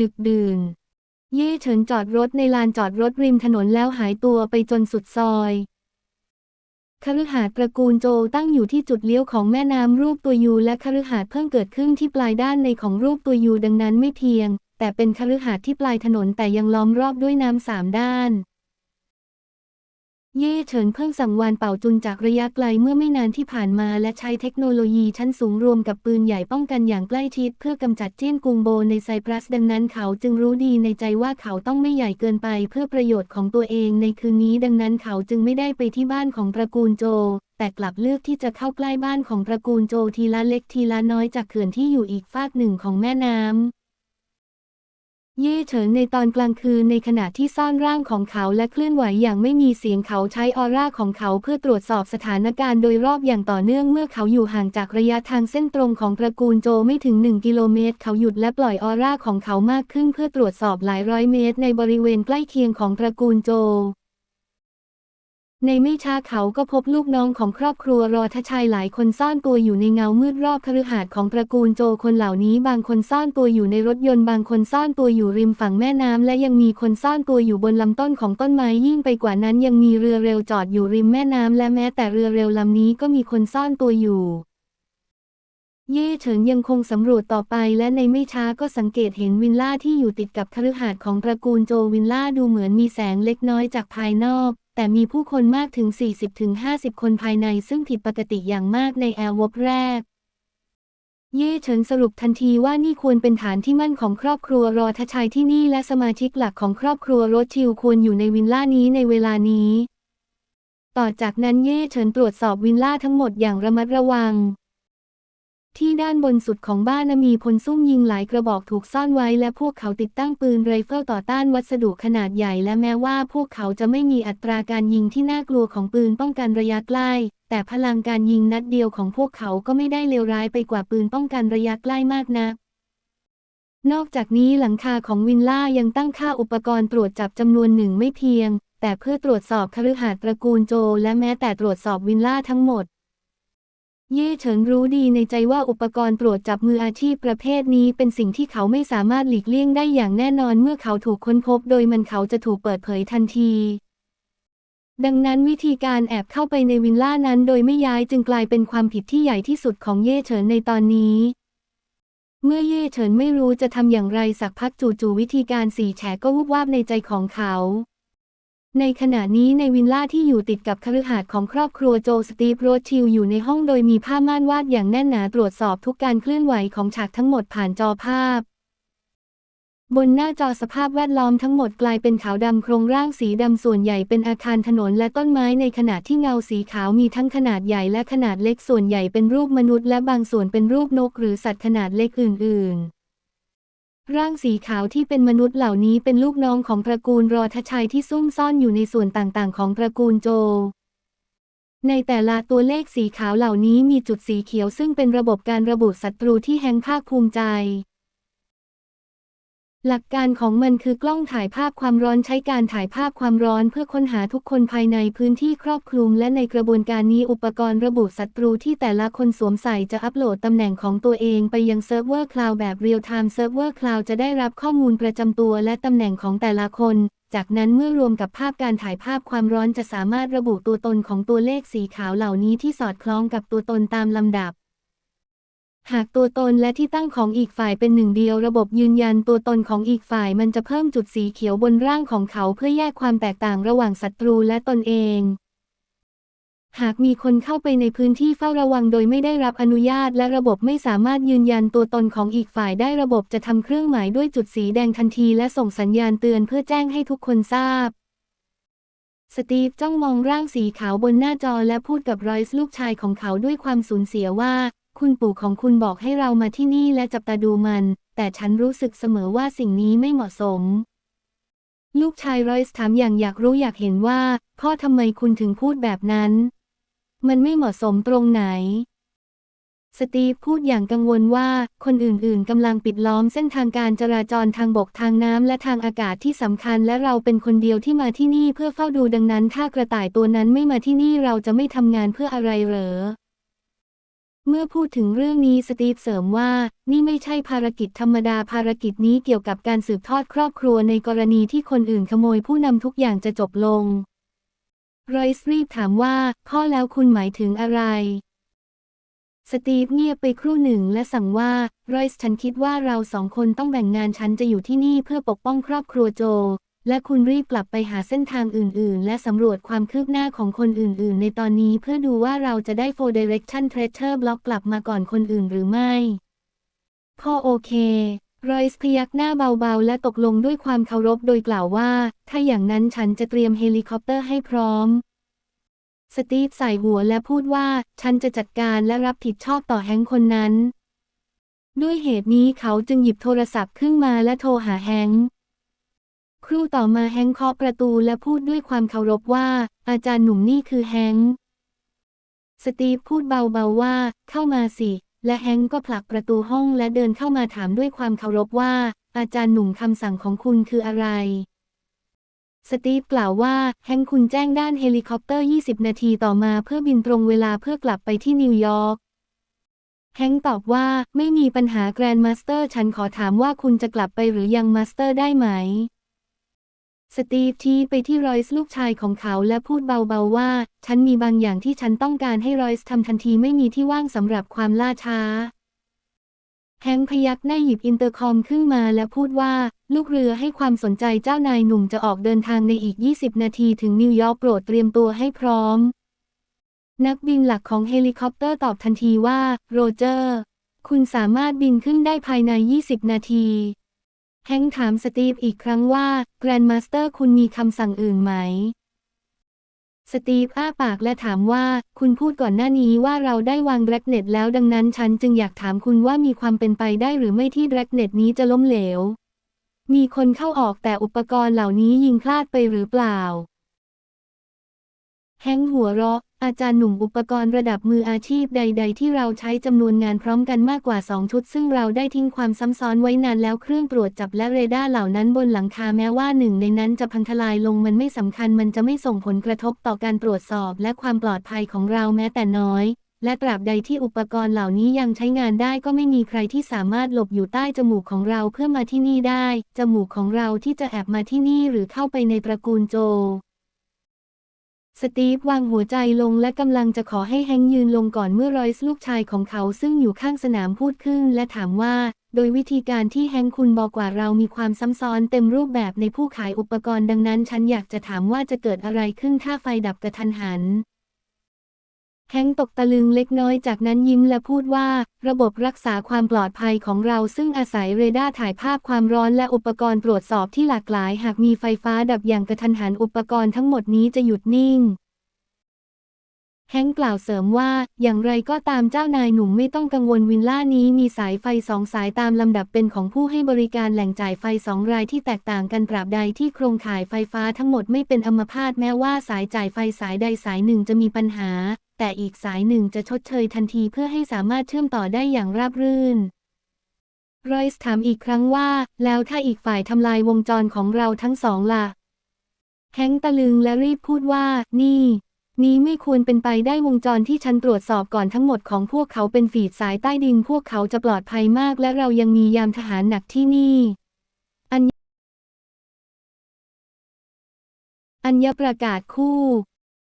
ดึกดื่น เย่เฉินจอดรถในลานจอดรถริมถนนแล้วหายตัวไปจนสุดซอยคฤหาสน์ตระกูลโจตั้งอยู่ที่จุดเลี้ยวของแม่น้ำรูปตัวยูและคฤหาสน์เพิ่งเกิดขึ้นที่ปลายด้านในของรูปตัวยูดังนั้นไม่เพียง แต่เป็นคฤหาสน์ที่ปลายถนนแต่ยังล้อมรอบด้วยน้ำสามด้าน เย่เฉินเพิ่งสั่งวานเป่าจุนจากระยะไกลเมื่อไม่นานที่ผ่านมาและใช้เทคโนโลยีชั้นสูงรวมกับปืนใหญ่ป้องกันอย่างใกล้ชิด เพื่อกำจัดเจี้ยนกุงโบในไซปรัสดังนั้นเขาจึงรู้ดีในใจว่าเขาต้องไม่ใหญ่เกินไปเพื่อประโยชน์ของตัวเองในคืนนี้ดังนั้นเขาจึงไม่ได้ไปที่บ้านของตระกูลโจ แต่กลับเลือกที่จะเข้าใกล้บ้านของตระกูลโจทีละเล็กทีละน้อยจากเขื่อนที่อยู่อีกฟากหนึ่งของแม่น้ำ เย่เฉินในตอนกลางคืนในขณะที่ซ่อนร่างของเขาและเคลื่อนไหวอย่างไม่มีเสียงเขาใช้ออร่าของเขาเพื่อตรวจสอบสถานการณ์โดยรอบอย่างต่อเนื่องเมื่อเขาอยู่ห่างจากระยะทางเส้นตรงของตระกูลโจไม่ถึง 1 กิโลเมตร เขาหยุดและปล่อยออร่าของเขามากขึ้นเพื่อตรวจสอบหลายร้อยเมตร ในบริเวณใกล้เคียงของตระกูลโจ ในไม่ช้าเขาก็พบลูกน้องของครอบครัวรอทชัยหลายคนซ่อนตัวอยู่ในเงามืดรอบคฤหาสน์ของตระกูลโจคนเหล่านี้ บางคนซ่อนตัวอยู่ในรถยนต์บางคนซ่อนตัวอยู่ริมฝั่งแม่น้ำและยังมีคนซ่อนตัวอยู่บนลำต้นของต้นไม้ยิ่งไปกว่านั้นยังมีเรือเร็วจอดอยู่ริมแม่น้ำและแม้แต่เรือเร็วลำนี้ก็มีคนซ่อนตัวอยู่ เย่เฉินยังคงสำรวจต่อไปและในไม่ช้าก็สังเกตเห็นวิลล่าที่อยู่ติดกับคฤหาสน์ของตระกูลโจวิลล่าดูเหมือนมีแสงเล็กน้อยจากภายนอก แต่มีผู้คนมากถึง 40-50 คนภายในซึ่งผิดปกติอย่างมากในแอร์วบแรก เย่เฉินสรุปทันทีว่านี่ควรเป็นฐานที่มั่นของครอบครัวรอทชัยที่นี่และสมาชิกหลักของครอบครัวโรถชิลควรอยู่ในวิลล่านี้ในเวลานี้ ต่อจากนั้นเย่เฉินตรวจสอบวิลล่าทั้งหมดอย่างระมัดระวัง ที่ด้านบนสุดของบ้านมีพลซุ่มยิงหลายกระบอกถูกซ่อนไว้ และพวกเขาติดตั้งปืนไรเฟิลต่อต้านวัสดุขนาดใหญ่ และแม้ว่าพวกเขาจะไม่มีอัตราการยิงที่น่ากลัวของปืนป้องกันระยะใกล้ แต่พลังการยิงนัดเดียวของพวกเขาก็ไม่ได้เลวร้ายไปกว่าปืนป้องกันระยะใกล้มากนักนอกจากนี้หลังคาของวินล่ายังตั้งค่าอุปกรณ์ตรวจจับจำนวนหนึ่งไม่เพียง แต่เพื่อตรวจสอบคฤหาสน์ตระกูลโจ และแม้แต่ตรวจสอบวินล่าทั้งหมด เย่เฉินรู้ดีในใจว่าอุปกรณ์ตรวจจับมืออาชีพประเภทนี้เป็นสิ่งที่เขาไม่สามารถหลีกเลี่ยงได้อย่างแน่นอนเมื่อเขาถูกค้นพบโดยมันเขาจะถูกเปิดเผยทันที ดังนั้นวิธีการแอบเข้าไปในวิลล่านั้นโดยไม่ย้ายจึงกลายเป็นความผิดที่ใหญ่ที่สุดของเย่เฉินในตอนนี้ เมื่อเย่เฉินไม่รู้จะทำอย่างไรสักพักจู่ๆวิธีการสีแฉกก็วุบวาบในใจของเขา ในขณะนี้ในวิลล่าที่อยู่ติดกับคฤหาสน์ของครอบครัวโจสตีฟโรชิลอยู่ในห้องโดยมีผ้าม่านวาดอย่างแน่นหนาตรวจสอบทุกการเคลื่อนไหวของฉากทั้งหมดผ่านจอภาพ บนหน้าจอสภาพแวดล้อมทั้งหมดกลายเป็นขาวดำโครงร่างสีดำส่วนใหญ่เป็นอาคารถนนและต้นไม้ในขณะที่เงาสีขาวมีทั้งขนาดใหญ่และขนาดเล็กส่วนใหญ่เป็นรูปมนุษย์และบางส่วนเป็นรูปนกหรือสัตว์ขนาดเล็กอื่น ๆ ร่างสีขาวที่เป็นมนุษย์เหล่านี้เป็นลูกน้องของตระกูลรอทชัยที่ซุ่มซ่อนอยู่ในส่วนต่างๆ ของตระกูลโจ ในแต่ละตัวเลขสีขาวเหล่านี้มีจุดสีเขียวซึ่งเป็นระบบการระบุศัตรูที่แฮงภาคภูมิใจ หลักการของมันคือกล้องถ่ายภาพความร้อนใช้การถ่ายภาพความร้อนเพื่อค้นหาทุกคนภายในพื้นที่ครอบคลุม และในกระบวนการนี้อุปกรณ์ระบุศัตรูที่แต่ละคนสวมใส่จะอัปโหลดตำแหน่งของตัวเองไปยังเซิร์ฟเวอร์คลาวด์แบบเรียลไทม์เซิร์ฟเวอร์คลาวด์จะได้รับข้อมูลประจำตัวและตำแหน่งของแต่ละคน จากนั้นเมื่อรวมกับภาพการถ่ายภาพความร้อนจะสามารถระบุตัวตนของตัวเลขสีขาวเหล่านี้ที่สอดคล้องกับตัวตนตามลำดับ หากตัวตนและที่ตั้งของอีกฝ่ายเป็นหนึ่งเดียวระบบยืนยันตัวตนของอีกฝ่ายมันจะเพิ่มจุดสีเขียวบนร่างของเขาเพื่อแยกความแตกต่างระหว่างศัตรูและตนเอง หากมีคนเข้าไปในพื้นที่เฝ้าระวังโดยไม่ได้รับอนุญาต และระบบไม่สามารถยืนยันตัวตนของอีกฝ่ายได้ระบบจะทำเครื่องหมายด้วยจุดสีแดงทันทีและส่งสัญญาณเตือนเพื่อแจ้งให้ทุกคนทราบสตีฟจ้องมองร่างสีขาวบนหน้าจอและพูดกับรอยส์ลูกชายของเขาด้วยความสูญเสียว่า คุณปู่ของคุณบอกให้เรามาที่นี่และจับตาดูมัน แต่ฉันรู้สึกเสมอว่าสิ่งนี้ไม่เหมาะสม ลูกชายรอยส์ถามอย่างอยากรู้อยากเห็นว่า พ่อทำไมคุณถึงพูดแบบนั้น มันไม่เหมาะสมตรงไหน สตีฟพูดอย่างกังวลว่าคนอื่นๆกำลังปิดล้อมเส้นทางการจราจรทางบกทางน้ำและทางอากาศที่สำคัญและเราเป็นคนเดียวที่มาที่นี่เพื่อเฝ้าดูดังนั้น ถ้ากระต่ายตัวนั้นไม่มาที่นี่เราจะไม่ทำงานเพื่ออะไรเหรอ เมื่อพูดถึงเรื่องนี้สตีฟเสริมว่า นี่ไม่ใช่ภารกิจธรรมดาภารกิจนี้เกี่ยวกับการสืบทอดครอบครัวในกรณีที่คนอื่นขโมยผู้นำทุกอย่างจะจบลง รอยส์รีบถามว่า พ่อแล้วคุณหมายถึงอะไร สตีฟเงียบไปครู่หนึ่งและสั่งว่า รอยส์ฉันคิดว่าเราสองคนต้องแบ่งงานฉันจะอยู่ที่นี่เพื่อปกป้องครอบครัวโจ และคุณรีบกลับไปหาเส้นทางอื่น ๆ และสำรวจความคืบหน้าของคนอื่น ๆ ในตอนนี้เพื่อดูว่าเราจะได้ Four Direction Treasure Block กลับมาก่อนคนอื่นหรือไม่พ่อโอเค รอยส์พยักหน้าเบา ๆ และตกลงด้วยความเคารพโดยกล่าวว่า ถ้าอย่างนั้นฉันจะเตรียมเฮลิคอปเตอร์ให้พร้อม สตีฟใส่หัวและพูดว่า ฉันจะจัดการและรับผิดชอบต่อแฮงค์คนนั้น ด้วยเหตุนี้เขาจึงหยิบโทรศัพท์ขึ้นมาและโทรหาแฮงค์ ครู่ต่อมาแฮงค์เคาะประตูและพูดด้วยความเคารพว่า อาจารย์หนุ่มนี่คือแฮงค์สตีฟพูดเบาๆว่า เข้ามาสิ และแฮงก์ก็ผลักประตูห้องและเดินเข้ามาถามด้วยความเคารพว่า อาจารย์หนุ่มคำสั่งของคุณคืออะไร สตีฟกล่าวว่า แฮงก์คุณแจ้งด้านเฮลิคอปเตอร์ 20 นาทีต่อมาเพื่อบินตรงเวลาเพื่อกลับไปที่นิวยอร์กแฮงก์ตอบว่าไม่มีปัญหาแกรนด์มาสเตอร์ ฉันขอถามว่าคุณจะกลับไปหรือยังมาสเตอร์ได้ไหม สตีฟชี้ไปที่รอยส์ลูกชายของเขาและพูดเบาๆว่า ฉันมีบางอย่างที่ฉันต้องการให้รอยส์ทำทันทีไม่มีที่ว่างสำหรับความล่าช้า แฮงพยักหน้าหยิบอินเตอร์คอมขึ้นมาและพูดว่า ลูกเรือให้ความสนใจเจ้านายหนุ่มจะออกเดินทางในอีก 20 นาทีถึงนิวยอร์กโปรดเตรียมตัวให้พร้อม นักบินหลักของเฮลิคอปเตอร์ตอบทันทีว่า โรเจอร์ คุณสามารถบินขึ้นได้ภายใน 20 นาที แฮงถามสตีฟอีกครั้งว่าแกรนด์มาสเตอร์คุณมีคำสั่งอื่นไหม สตีฟอ้าปากและถามว่า คุณพูดก่อนหน้านี้ว่าเราได้วางแดรกเน็ตแล้วดังนั้นฉันจึงอยากถามคุณว่ามีความเป็นไปได้หรือไม่ที่แดรกเน็ตนี้จะล้มเหลว มีคนเข้าออกแต่อุปกรณ์เหล่านี้ยิงพลาดไปหรือเปล่า แฮงหัวเราะ อาจารย์หนุ่มอุปกรณ์ระดับมืออาชีพใด ๆ ที่เราใช้จำนวนงานพร้อมกันมากกว่า 2 ชุด ซึ่งเราได้ทิ้งความซ้ำซ้อนไว้นานแล้วเครื่องตรวจจับและเรดาร์เหล่านั้นบนหลังคาแม้ว่าหนึ่งในนั้นจะพังทลายลงมันไม่สำคัญมันจะไม่ส่งผลกระทบต่อการตรวจสอบและความปลอดภัยของเราแม้แต่น้อย และตราบใดที่อุปกรณ์เหล่านี้ยังใช้งานได้ก็ไม่มีใครที่สามารถหลบอยู่ใต้จมูกของเราเพื่อมาที่นี่ได้ จมูกของเราที่จะแอบมาที่นี่หรือเข้าไปในตระกูลโจ สตีฟวางหัวใจลงและกำลังจะขอให้แฮงยืนลงก่อนเมื่อรอยส์ลูกชายของเขาซึ่งอยู่ข้างสนามพูดขึ้นและถามว่า โดยวิธีการที่แฮงคุณบอกว่าเรามีความซ้ำซ้อนเต็มรูปแบบในผู้ขายอุปกรณ์ดังนั้น ฉันอยากจะถามว่าจะเกิดอะไรขึ้นถ้าไฟดับกระทันหัน แฮงตกตะลึงเล็กน้อยจากนั้นยิ้มและพูดว่า ระบบรักษาความปลอดภัยของเราซึ่งอาศัยเรดาร์ถ่ายภาพความร้อนและอุปกรณ์ตรวจสอบที่หลากหลาย หากมีไฟฟ้าดับอย่างกระทันหันอุปกรณ์ทั้งหมดนี้จะหยุดนิ่ง แฮงกล่าวเสริมว่า อย่างไรก็ตามเจ้านายหนุ่มไม่ต้องกังวลวิลล่านี้มีสายไฟสองสายตามลำดับเป็นของผู้ให้บริการแหล่งจ่ายไฟสองรายที่แตกต่างกันตราบใดที่โครงข่ายไฟฟ้าทั้งหมดไม่เป็นอัมพาตแม้ว่าสายจ่ายไฟสายใดสายหนึ่งจะมีปัญหา แต่อีกสายหนึ่งจะชดเชยทันทีเพื่อให้สามารถเชื่อมต่อได้อย่างราบรื่นรอยส์ถามอีกครั้งว่า แล้วถ้าอีกฝ่ายทำลายวงจรของเราทั้งสองล่ะแฮงตะลึงและรีบพูดว่า นี่ นี้ไม่ควรเป็นไปได้วงจรที่ฉันตรวจสอบก่อนทั้งหมดของพวกเขาเป็นฝีดสายใต้ดินพวกเขาจะปลอดภัยมาก และเรายังมียามทหารหนักที่นี่ อัญอัญญประกาศคู่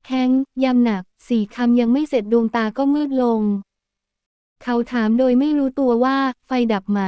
แฮงยำหนัก สี่คำยังไม่เสร็จดวงตาก็มืดลง เขาถามโดยไม่รู้ตัวว่า ไฟดับไหม